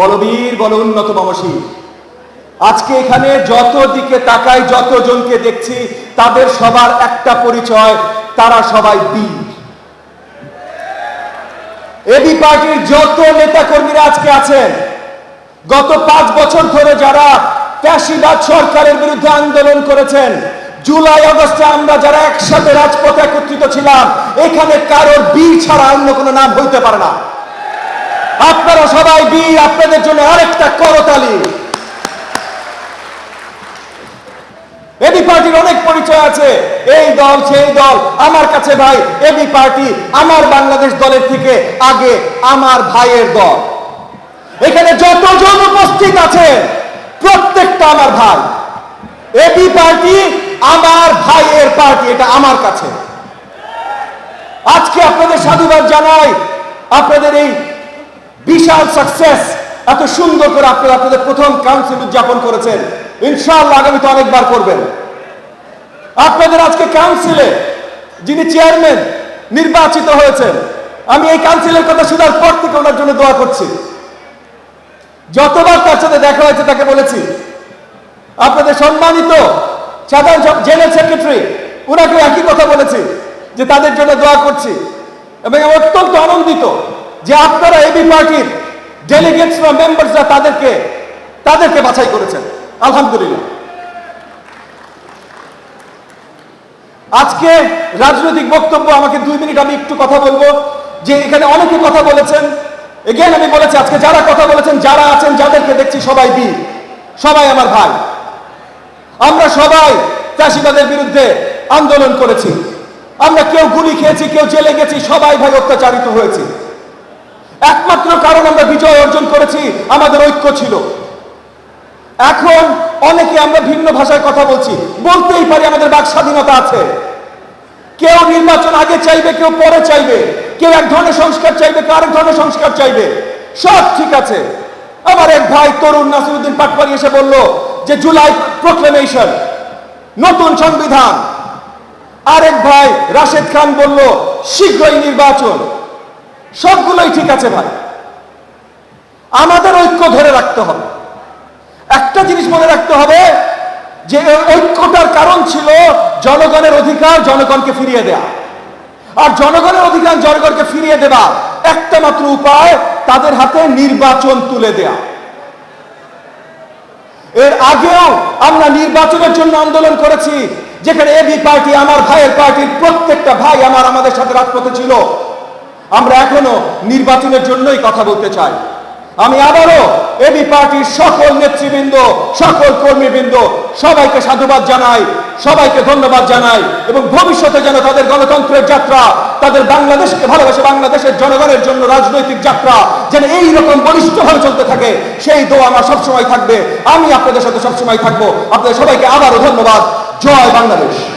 বলবীর বল উন্নত মামসী আজকে এখানে যত দিকে তাকাই, যত জনকে দেখছি, তাদের সবার একটা পরিচয়, তারা সবাই বীর। এবি পার্টির যত নেতা কর্মীরা আজকে আছেন, গত পাঁচ বছর ধরে যারা ফ্যাসিবাদ সরকারের বিরুদ্ধে আন্দোলন করেছেন, জুলাই, আগস্টে আমরা যারা একসাথে রাজপথে একত্রিত ছিলাম, এখানে কারোর বীর ছাড়া অন্য কোনো নাম হইতে পারে না। আপনারা সবাই বীর, আপনাদের জন্য আরেকটা করতালি। এবি পার্টির অনেক পরিচয় আছে। এই দল, সেই দল, আমার কাছে ভাই, এবি পার্টি আমার বাংলাদেশ দলের থেকে আগে আমার ভাইয়ের দল। এখানে যতজন উপস্থিত আছে প্রত্যেকটা আমার ভাই। এবি পার্টি আমার ভাইয়ের পার্টি, এটা আমার কাছে। আজকে আপনাদের সাধুবাদ জানাই, আপনাদের এই বিশাল সাকসেস এত সুন্দর করে আপনারা আপনাদের প্রথম কাউন্সিল উদযাপন করেছেন। ইনশাআল্লাহ আগামীতে অনেকবার করবেন। আপনাদের আজকে কাউন্সিলে যিনি চেয়ারম্যান নির্বাচিত হয়েছেন, আমি এই কাউন্সিলের কথা শোনার পর থেকে ওনার জন্য দোয়া করছি। যতবার তার সাথে দেখা হয়েছে তাকে বলেছি, আপনাদের সম্মানিত সাধারণ জেনারেল সেক্রেটারি ওনাকে একই কথা বলেছি, যে তাদের জন্য দোয়া করছি এবং অত্যন্ত আনন্দিত যে আপনারা এবি পার্টির ডেলিগেটস বা মেম্বার্সরা তাদেরকে তাদেরকে বাছাই করেছেন। আলহামদুলিল্লাহ। আজকে রাজনৈতিক বক্তব্য আমাকে দুই মিনিট আমি একটু কথা বলব। যে এখানে অনেকে কথা বলেছেন। এগেন আমি বলেছি, আজকে যারা কথা বলেছেন, যারা আছেন, যাদেরকে দেখছি সবাই বীর, সবাই আমার ভাই। আমরা সবাই চাষিবাদের বিরুদ্ধে আন্দোলন করেছি। আমরা কেউ গুলি খেয়েছি, কেউ জেলে গেছি, সবাই ভাই অত্যাচারিত হয়েছি। একমাত্র কারণ আমরা বিজয় অর্জন করেছি, আমাদের ঐক্য ছিল। এখন অনেকে আমরা ভিন্ন ভাষায় কথা বলছি, বলতেই পারি আমাদের বাক স্বাধীনতা আছে। কেউ নির্বাচন আগে চাইবে, কেউ পরে চাইবে। কেউ এক ধরনের সংস্কার চাইবে, কেউ আরেক ধরনের সংস্কার চাইবে। সব ঠিক আছে। আমার এক ভাই তরুণ নাসিরুদ্দিন পাটপারি এসে বলল যে, জুলাই প্রোক্লেমেশন নতুন সংবিধান। আরেক ভাই রাশেদ খান বলল, শীঘ্রই নির্বাচন। সবগুলোই ঠিক আছে ভাই। আমাদের ঐক্য ধরে রাখতে হবে। একটা জিনিস মনে রাখতে হবে, যে ঐক্যটার কারণ ছিল জনগণের অধিকার জনগণকে ফিরিয়ে দেয়া। আর জনগণের অধিকার জনগণকে ফিরিয়ে দেওয়া একটা মাত্র উপায়, তাদের হাতে নির্বাচন তুলে দেয়া। এর আগেও আমরা নির্বাচনের জন্য আন্দোলন করেছি, যেখানে এবি পার্টি আমার ভাইয়ের পার্টির প্রত্যেকটা ভাই আমার, আমাদের সাথে রাজপথে ছিল। আমরা এখনও নির্বাচনের জন্যই কথা বলতে চাই। আমি আবারও এবি পার্টির সকল নেতৃবৃন্দ, সকল কর্মীবৃন্দ, সবাইকে সাধুবাদ জানাই, সবাইকে ধন্যবাদ জানাই এবং ভবিষ্যতে যেন তাদের গণতন্ত্রের যাত্রা, তাদের বাংলাদেশকে ভালোবাসে বাংলাদেশের জনগণের জন্য রাজনৈতিক যাত্রা যেন এই রকম বলিষ্ঠভাবে চলতে থাকে, সেই দোয়া আমার সবসময় থাকবে। আমি আপনাদের সাথে সবসময় থাকব। আপনাদের সবাইকে আবারও ধন্যবাদ। জয় বাংলাদেশ।